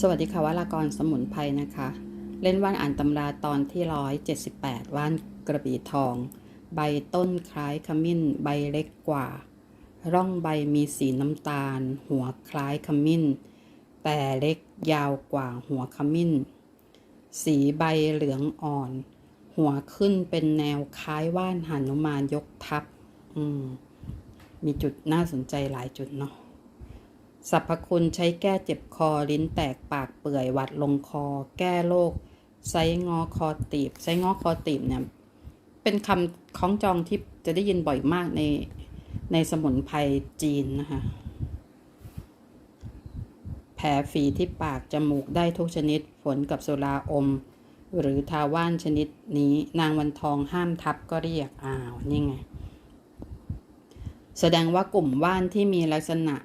สวัสดีค่ะวรากรสมุนไพรนะคะ เล่นว่านอ่านตำราตอนที่ร้อยเจ็ดสิบแปดว่านกระบี่ทอง ใบต้นคล้ายขมิ้น ใบเล็กกว่า ร่องใบมีสีน้ำตาล หัวคล้ายขมิ้น แต่เล็กยาวกว่าหัวขมิ้น สีใบเหลืองอ่อน หัวขึ้นเป็นแนวคล้ายว่านหานุมานยกทับ อืม มีจุดน่าสนใจหลายจุดเนาะ สรรพคุณใช้แก้เจ็บคอลิ้นแตกปากเปื่อยหวัดลงคอ แก้โรคไซงอคอตีบไซงอคอตีบเนี่ยเป็นคำคล้องจองที่จะได้ยินบ่อยมากในในสมุนไพรจีนนะคะแผลฝีที่ปากจมูกได้ทุกชนิดฝนกับสุราอม หรือทาว่านชนิดนี้นางวันทองห้ามทับก็เรียกอ้าวนี่ไง แสดงว่ากลุ่มว่านที่มีลักษณะ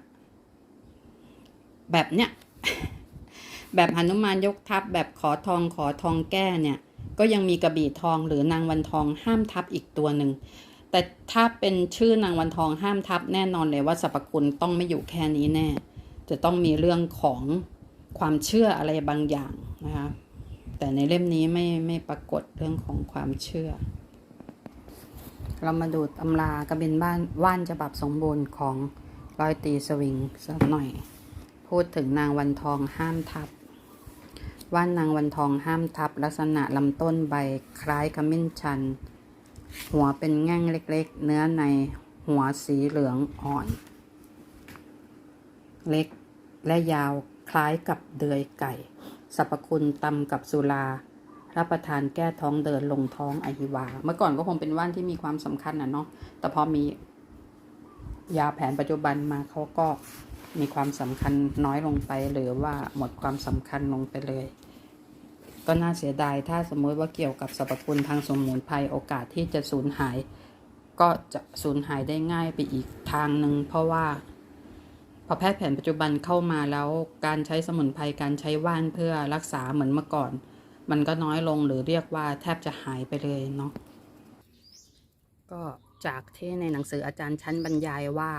แบบเนี้ยแบบหนุมานยกทัพแบบขอทองขอทองแก้เนี่ย ก็ยังมีกระบี่ทองหรือนางวันทองห้ามทับอีกตัวหนึ่งแต่ถ้าเป็นชื่อนางวันทองห้ามทับแน่นอนเลยว่าสรรพคุณต้องไม่อยู่แค่นี้แน่ จะต้องมีเรื่องของความเชื่ออะไรบางอย่างนะคะแต่ในเล่มนี้ไม่ไม่ปรากฏเรื่องของความเชื่อ เรามาดูตำรากระเบนบ้านว่านฉบับสมบูรณ์ของร้อยตีสวิงสักหน่อย พูดถึงนางวันทองห้ามทับ ว่านนางวันทองห้ามทับ ลักษณะลำต้นใบคล้ายขมิ้นชัน หัวเป็นแง่งเล็กๆ เนื้อในหัวสีเหลืองอ่อน เล็กและยาวคล้ายกับเดือยไก่ สรรพคุณตำกับสุรารับประทานแก้ท้องเดินลงท้องอหิวา เมื่อก่อนก็คงเป็นว่านที่มีความสำคัญนะเนาะแต่พอมียาแผนปัจจุบันมาเขาก็ มีความสำคัญน้อยลงไป หรือว่าหมดความสำคัญลงไปเลย ก็น่าเสียดายถ้าสมมติว่าเกี่ยวกับสรรพคุณทางสมุนไพรโอกาสที่จะสูญหาย ก็จะสูญหายได้ง่ายไปอีกทางหนึ่งเพราะว่าพอแพทย์แผนปัจจุบันเข้ามาแล้วการใช้สมุนไพรการใช้ว่านเพื่อรักษาเหมือนเมื่อก่อน มันก็น้อยลงหรือเรียกว่าแทบจะหายไปเลยเนาะก็จากที่ในหนังสืออาจารย์ชั้นบรรยายว่า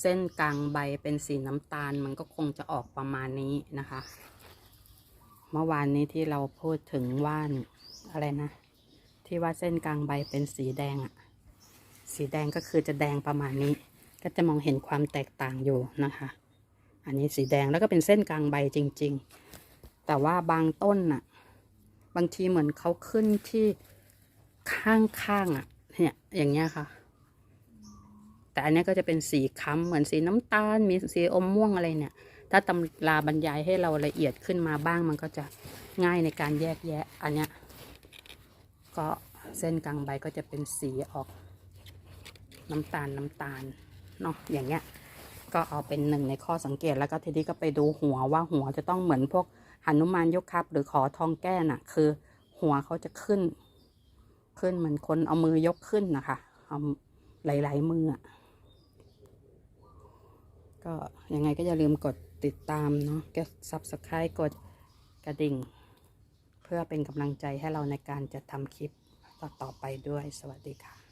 เส้นกลางใบเป็นสีน้ำตาลมันก็คงจะออกประมาณนี้นะคะ เมื่อวานนี้ที่เราพูดถึงว่านอะไรนะ ที่ว่าเส้นกลางใบเป็นสีแดงอะสีแดงก็คือจะแดงประมาณนี้ ก็จะมองเห็นความแตกต่างอยู่นะคะ อันนี้สีแดงแล้วก็เป็นเส้นกลางใบจริง ๆ แต่ว่าบางต้นน่ะ บางทีเหมือนเขาขึ้นที่ข้างๆอะเนี่ยอย่างเงี้ยค่ะ แต่อันนี้ก็จะเป็นสีค้ำเหมือนสีน้ำตาล มีสีอมม่วงอะไรเนี่ย ถ้าตำราบรรยายให้เราละเอียดขึ้นมาบ้างมันก็จะง่ายในการแยกแยะ อันเนี้ยก็เส้นกลางใบก็จะเป็นสีออกน้ำตาลน้ำตาลเนาะอย่างเงี้ยก็เอาเป็นหนึ่งในข้อสังเกตแล้วก็ทีนี้ก็ไปดูหัวว่าหัวจะต้องเหมือนพวกหนุมานยกครับ หรือขอทองแก้น่ะ คือ หัวเขาจะขึ้น ขึ้นเหมือนคนเอามือยกขึ้นนะคะเอาหลาย ๆ มืออะ ก็ยังไงก็อย่าลืมกดติดตามเนาะกด subscribe กดกระดิ่ง เพื่อเป็นกำลังใจให้เราในการจะทำคลิปต่อๆไปด้วยสวัสดีค่ะ